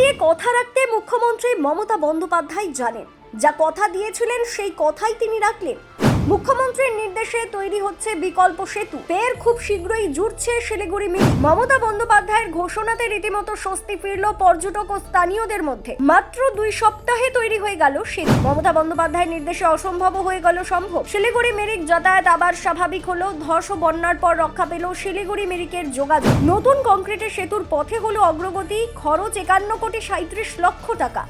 দিয়ে কথা রাখতে মুখ্যমন্ত্রী মমতা বন্দ্যোপাধ্যায় জানেন। যা কথা দিয়েছিলেন সেই কথাই তিনি রাখলেন। মুখ্যমন্ত্রীর নির্দেশে তৈরি হচ্ছে বিকল্প সেতু। ফের খুব শীঘ্রই জুড়ছে শিলিগুড়ি মিল। মমতা বন্দ্যোপাধ্যায়ের ঘোষণাতে রীতিমতো স্বস্তি ফিরল পর্যটক ও স্থানীয়দের মধ্যে। মাত্র দুই সপ্তাহে তৈরি হয়ে গেল সেতু। মমতা বন্দ্যোপাধ্যায়ের নির্দেশে অসম্ভব হয়ে গেল সম্ভব। শিলিগুড়ি মেরিক যাতায়াত আবার স্বাভাবিক হলো। ধস ও বন্যার পর রক্ষা পেল শিলিগুড়ি মেরিকের যোগাযোগ। নতুন কংক্রিটের সেতুর পথে হলো অগ্রগতি। খরচ একান্ন কোটি সাঁত্রিশ লক্ষ টাকা।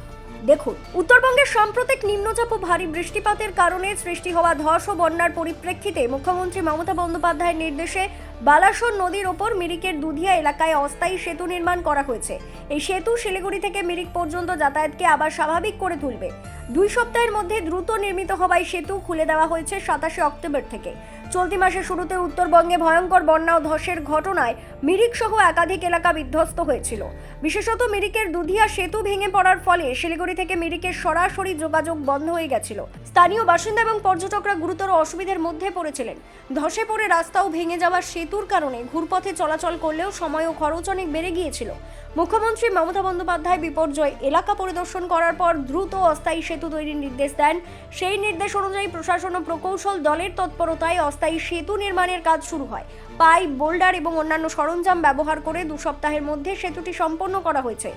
দেখুন, উত্তরবঙ্গের সাম্প্রতিক নিম্নচাপ ও ভারী বৃষ্টিপাতের কারণে সৃষ্টি হওয়া ধস ও বন্যার পরিপ্রেক্ষিতে মুখ্যমন্ত্রী মমতা বন্দ্যোপাধ্যায়ের নির্দেশে বালাসোর নদীর ওপর মিরিকের দুধিয়া এলাকায় অস্থায়ী সেতু নির্মাণ করা হয়েছে। এই সেতু শিলিগুড়ি থেকে মিরিক পর্যন্ত যাতায়াতকে আবার স্বাভাবিক করে তুলবে। দুই সপ্তাহের মধ্যে দ্রুত নির্মিত হওয়ায় সেতু খুলে দেওয়া হয়েছে সাতাশে অক্টোবর থেকে। চলতি মাসের শুরুতে উত্তরবঙ্গে ভয়ঙ্কর বন্যা ও ধসের ঘটনায় মিরিক সহ একাধিক এলাকা বিধ্বস্ত হয়েছিল। বিশেষত মিরিকের দুধিয়া সেতু ভেঙে পড়ার ফলে শিলিগুড়ি থেকে মিরিকের সরাসরি যোগাযোগ বন্ধ হয়ে গেছিল। স্থানীয় বাসিন্দা এবং পর্যটকরা গুরুতর অসুবিধার মধ্যে পড়েছিলেন। ধসে পড়ে রাস্তাও ভেঙে যাওয়ার সেতুর কারণে ঘুরপথে চলাচল করলেও সময় ও খরচ অনেক বেড়ে গিয়েছিল। মুখ্যমন্ত্রী মমতা বন্দ্যোপাধ্যায় বিপর্যয় এলাকা পরিদর্শন করার পর দ্রুত অস্থায়ী সেতু তৈরির নির্দেশ দেন। সেই নির্দেশ অনুযায়ী প্রশাসন ও প্রকৌশল দলের তৎপরতায় অস্থায়ী সেতু নির্মাণের কাজ শুরু হয়। পাইপ, বোল্ডার এবং অন্যান্য সরঞ্জাম ব্যবহার করে দু সপ্তাহের মধ্যে সেতুটি সম্পন্ন করা হয়েছে।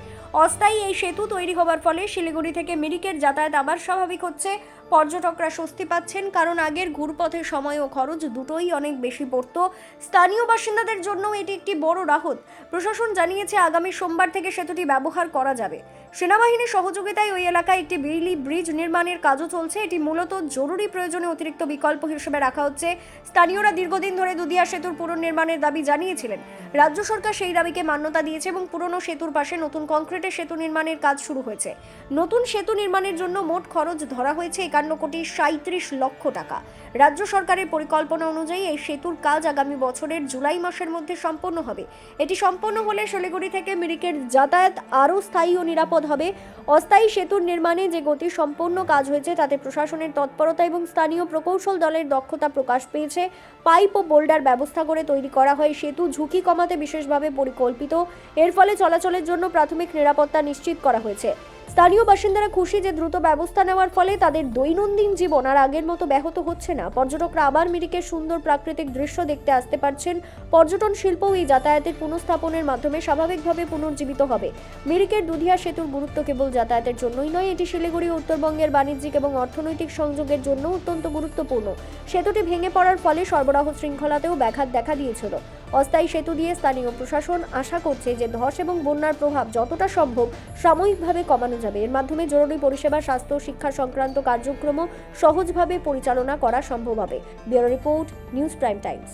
অস্থায়ী এই সেতু তৈরি হবার ফলে শিলিগুড়ি থেকে মিরিকের যাতায়াত আবার স্বাভাবিক হচ্ছে। পর্যটকরা স্বস্তি পাচ্ছেন, কারণ আগের ঘুরপথের সময় ও খরচ দুটোই অনেক বেশি পড়তো। স্থানীয় বাসিন্দাদের জন্য এটি একটি বড় রাহত। প্রশাসন জানিয়েছে, আগামী সোমবার থেকে সেতুটি ব্যবহার করা যাবে। সেনাবাহিনীর সহযোগিতায় ওই এলাকায় একটি বেইলি ব্রিজ নির্মাণের কাজও চলছে। এটি মূলত জরুরি প্রয়োজনে অতিরিক্ত বিকল্প হিসেবে রাখা হচ্ছে। স্থানীয়রা দীর্ঘদিন ধরে দুদিয়া সেতুর পুনর্নির্মাণের দাবি জানিয়েছিলেন। রাজ্য সরকার সেই দাবিকে মান্যতা দিয়েছে এবং পুরনো সেতুর পাশে নতুন কংক্রিটের সেতু নির্মাণের কাজ শুরু হয়েছে। নতুন সেতু নির্মাণের জন্য মোট খরচ ধরা হয়েছে একান্ন কোটি সাঁত্রিশ লক্ষ টাকা। রাজ্য সরকারের পরিকল্পনা অনুযায়ী এই সেতুর কাজ আগামী বছরের জুলাই মাসের মধ্যে সম্পন্ন হবে। এটি সম্পন্ন হলে শিলিগুড়ি থেকে মিরিকের যাতায়াত আরও স্থায়ী ও নিরাপদ হবে। অস্থায়ী সেতুর নির্মাণে যে গতি সম্পন্ন কাজ হয়েছে, তাতে প্রশাসনের তৎপরতা এবং স্থানীয় প্রকৌশল দলের দক্ষতা প্রকাশ পেয়েছে। পাইপ ও বোল্ডার ব্যবস্থা করে তৈরি করা হয়। সেতু ঝুঁকি কমাতে বিশেষভাবে পরিকল্পিত। এর ফলে চলাচলের জন্য প্রাথমিক নিরাপত্তা নিশ্চিত করা হয়েছে। স্থানীয় বাসিন্দারা খুশি যে দ্রুত ব্যবস্থা নেওয়ার ফলে তাদের দৈনন্দিন জীবন আর আগের মতো ব্যাহত হচ্ছে না। পর্যটকরা আবার মিরিকের সুন্দর প্রাকৃতিক দৃশ্য দেখতে আসতে পারছেন। পর্যটন শিল্পও এই যাতায়াতের পুনঃস্থাপনের মাধ্যমে স্বাভাবিকভাবে পুনর্জীবিত হবে। মিরিকের দুধিয়া সেতুর গুরুত্ব কেবল যাতায়াতের জন্যই নয়, এটি শিলিগুড়ি, উত্তরবঙ্গের বাণিজ্যিক এবং অর্থনৈতিক সংযোগের জন্য অত্যন্ত গুরুত্বপূর্ণ। সেতুটি ভেঙে পড়ার ফলে সরবরাহ শৃঙ্খলাতেও ব্যাঘাত দেখা দিয়েছিল। অস্থায়ী সেতু দিয়ে স্থানীয় প্রশাসন আশা করছে যে ধস এবং বন্যার প্রভাব যতটা সম্ভব সাময়িকভাবে কমানো যাবে। এর মাধ্যমে জরুরি পরিষেবা, স্বাস্থ্য, শিক্ষা সংক্রান্ত কার্যক্রম সহজভাবে পরিচালনা করা সম্ভব হবে। Bureau report, news prime times.